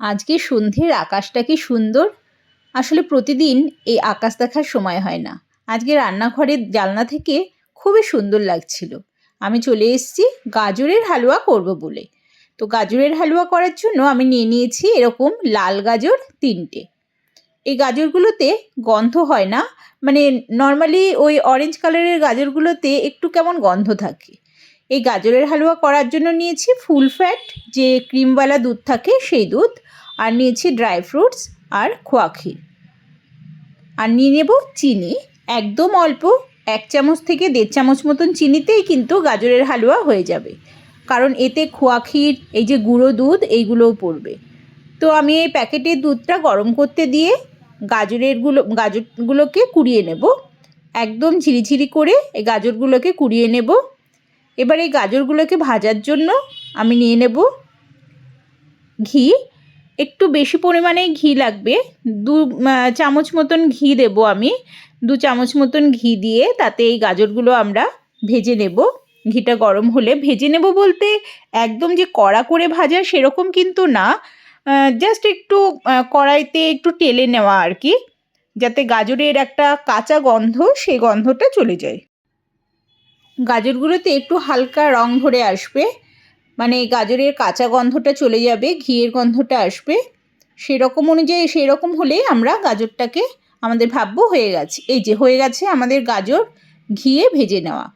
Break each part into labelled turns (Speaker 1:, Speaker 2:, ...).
Speaker 1: আজকে সন্ধ্যের আকাশটা কি সুন্দর? আসলে প্রতিদিন এই আকাশ দেখার সময় হয় না। আজকে রান্নাঘরের জানলা থেকে খুবই সুন্দর লাগছিল। আমি চলে এসেছি গাজরের হালুয়া করব বলে। তো গাজরের হালুয়া করার জন্য আমি নিয়ে নিয়েছি এরকম লাল গাজর তিনটে। এই গাজরগুলোতে গন্ধ হয় না। মানে নর্মালি ওই অরেঞ্জ কালারের গাজরগুলোতে একটু কেমন গন্ধ থাকে। এই গাজরের হালুয়া করার জন্য নিয়েছি ফুল ফ্যাট, যে ক্রিমওয়ালা দুধ থাকে সেই দুধ, আর নিয়েছি ড্রাই ফ্রুটস আর খোয়া ক্ষীর। আর নিয়ে নেব চিনি, একদম অল্প, এক চামচ থেকে দেড় চামচ মতন চিনিতেই কিন্তু গাজরের হালুয়া হয়ে যাবে। কারণ এতে খোয়া ক্ষীর, এই যে গুঁড়ো দুধ, এইগুলোও পড়বে। তো আমি এই প্যাকেটের দুধটা গরম করতে দিয়ে গাজরেরগুলো, গাজরগুলোকে কুড়িয়ে নেব। একদম ঝিরিঝিরি করে এই গাজরগুলোকে কুড়িয়ে নেব। এবার এই গাজরগুলোকে ভাজার জন্য আমি নিয়ে নেব ঘি। একটু বেশি পরিমাণে ঘি লাগবে। দু চামচ মতন ঘি দেব আমি। দু চামচ মতন ঘি দিয়ে তাতে এই গাজরগুলো আমরা ভেজে নেব। ঘিটা গরম হলে ভেজে নেব বলতে একদম যে কড়া করে ভাজা সেরকম কিন্তু না। জাস্ট একটু কড়াইতে একটু টেলে নেওয়া আর কি। যাতে গাজরের একটা কাঁচা গন্ধ সেই গন্ধটা চলে যায়। গাজরগুলোতে একটু হালকা রং ধরে আসবে। মানে গাজরের কাঁচা গন্ধটা চলে যাবে, ঘিয়ের গন্ধটা আসবে। সেরকম অনুযায়ী, সেরকম হলে আমরা গাজরটাকে আমাদের ভাববো হয়ে গেছে। এই যে হয়ে গেছে আমাদের গাজর ঘিয়ে ভেজে নেওয়া।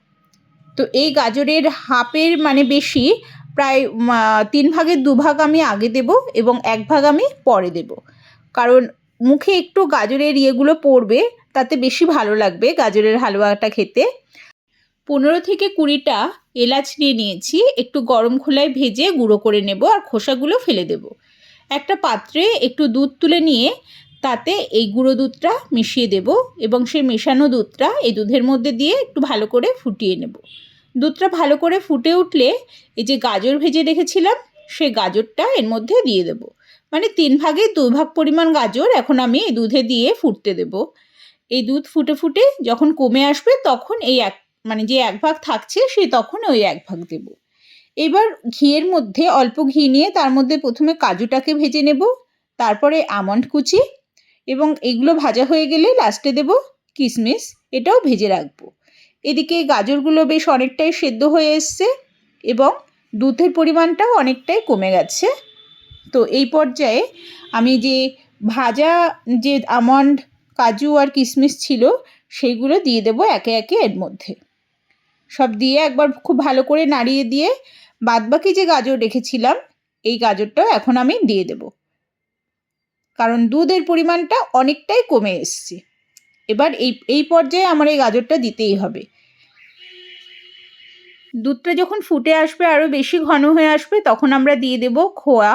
Speaker 1: তো এই গাজরের হাফের মানে বেশি প্রায় তিন ভাগের দু ভাগ আমি আগে দেব এবং এক ভাগ আমি পরে দেব। কারণ মুখে একটু গাজরের ইয়েগুলো পড়বে, তাতে বেশি ভালো লাগবে গাজরের হালুয়াটা খেতে। পনেরো থেকে কুড়িটা এলাচ নিয়ে নিয়েছি, একটু গরম খোলায় ভেজে গুঁড়ো করে নেব আর খোসাগুলো ফেলে দেব। একটা পাত্রে একটু দুধ তুলে নিয়ে তাতে এই গুঁড়ো দুধটা মিশিয়ে দেব এবং সেই মেশানো দুধটা এই দুধের মধ্যে দিয়ে একটু ভালো করে ফুটিয়ে নেব। দুধটা ভালো করে ফুটে উঠলে এই যে গাজর ভেজে রেখেছিলাম, সেই গাজরটা এর মধ্যে দিয়ে দেব। মানে তিন ভাগে দু ভাগ পরিমাণ গাজর এখন আমি এই দুধে দিয়ে ফুটতে দেব। এই দুধ ফুটে ফুটে যখন কমে আসবে তখন এই এক মানে যে এক ভাগ থাকছে, সে তখন ওই এক ভাগ দেব। এবার ঘিয়ের মধ্যে অল্প ঘি নিয়ে তার মধ্যে প্রথমে কাজুটাকে ভেজে নেব, তারপরে আমন্ড কুচি এবং এগুলো ভাজা হয়ে গেলে লাস্টে দেব কিশমিশ এটাও ভেজে রাখব। এদিকে গাজরগুলো বেশ অনেকটাই সেদ্ধ হয়ে এসছে এবং দুধের পরিমাণটাও অনেকটাই কমে গেছে। তো এই পর্যায়ে আমি যে ভাজা যে আমন্ড, কাজু আর কিশমিশ ছিল সেইগুলো দিয়ে দেবো একে একে এর মধ্যে। সব দিয়ে একবার খুব ভালো করে নাড়িয়ে দিয়ে বাদবাকি যে গাজর রেখেছিলাম, এই গাজরটাও এখন আমি দিয়ে দেব। কারণ দুধের পরিমাণটা অনেকটাই কমে এসছে। এবার এই এই পর্যায়ে আমার এই গাজরটা দিতেই হবে। দুধটা যখন ফুটে আসবে, আরও বেশি ঘন হয়ে আসবে, তখন আমরা দিয়ে দেব খোয়া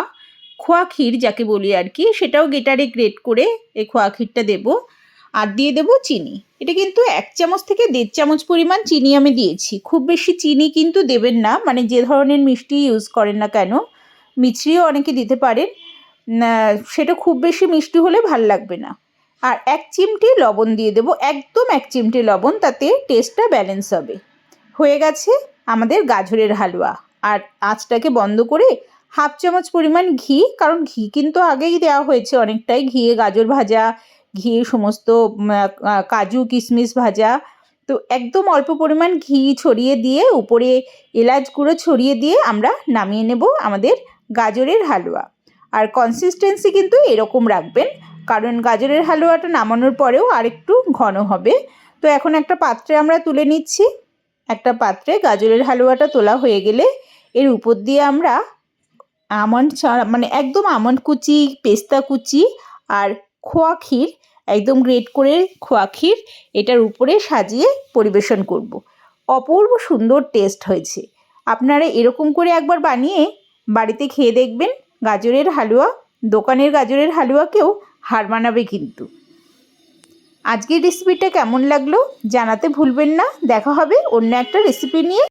Speaker 1: খোয়া ক্ষীর যাকে বলি আর কি, সেটাও গেটারে গ্রেট করে এই খোয়া ক্ষীরটা দেবো। আর দিয়ে দেবো চিনি। এটা কিন্তু এক চামচ থেকে দেড় চামচ পরিমাণ চিনি আমি দিয়েছি। খুব বেশি চিনি কিন্তু দেবেন না। মানে যে ধরনের মিষ্টি ইউজ করেন না কেন, মিছরিও অনেকে দিতে পারেন। সেটা খুব বেশি মিষ্টি হলে ভালো লাগবে না। আর এক চিমটি লবণ দিয়ে দেবো। একদম এক চিমটি লবণ, তাতে টেস্টটা ব্যালেন্স হবে। হয়ে গেছে আমাদের গাজরের হালুয়া। আর আঁচটাকে বন্ধ করে হাফ চামচ পরিমাণ ঘি, কারণ ঘি কিন্তু আগেই দেওয়া হয়েছে অনেকটাই। ঘিয়ে গাজর ভাজা ঘিয়ে সমস্ত কাজু, কিশমিশ ভাজা, তো একদম অল্প পরিমাণ ঘি ছড়িয়ে দিয়ে, উপরে এলাচ গুঁড়ো ছড়িয়ে দিয়ে আমরা নামিয়ে নেব আমাদের গাজরের হালুয়া। আর কনসিস্টেন্সি কিন্তু এরকম রাখবেন, কারণ গাজরের হালুয়াটা নামানোর পরেও আরেকটু ঘন হবে। তো এখন একটা পাত্রে আমরা তুলে নিচ্ছি। একটা পাত্রে গাজরের হালুয়াটা তোলা হয়ে গেলে, এর উপর দিয়ে আমরা আমন্ড মানে একদম আমন্ড কুচি, পেস্তা কুচি আর খোয়া ক্ষীর একদম গ্রেট করে খোয়া ক্ষীর এটার উপরে সাজিয়ে পরিবেশন করব। অপূর্ব সুন্দর টেস্ট হয়েছে। আপনারা এরকম করে একবার বানিয়ে বাড়িতে খেয়ে দেখবেন, গাজরের হালুয়া, দোকানের গাজরের হালুয়াকেও হার মানাবে কিন্তু। আজকের রেসিপিটা কেমন লাগল জানাতে ভুলবেন না। দেখা হবে অন্য একটা রেসিপি নিয়ে।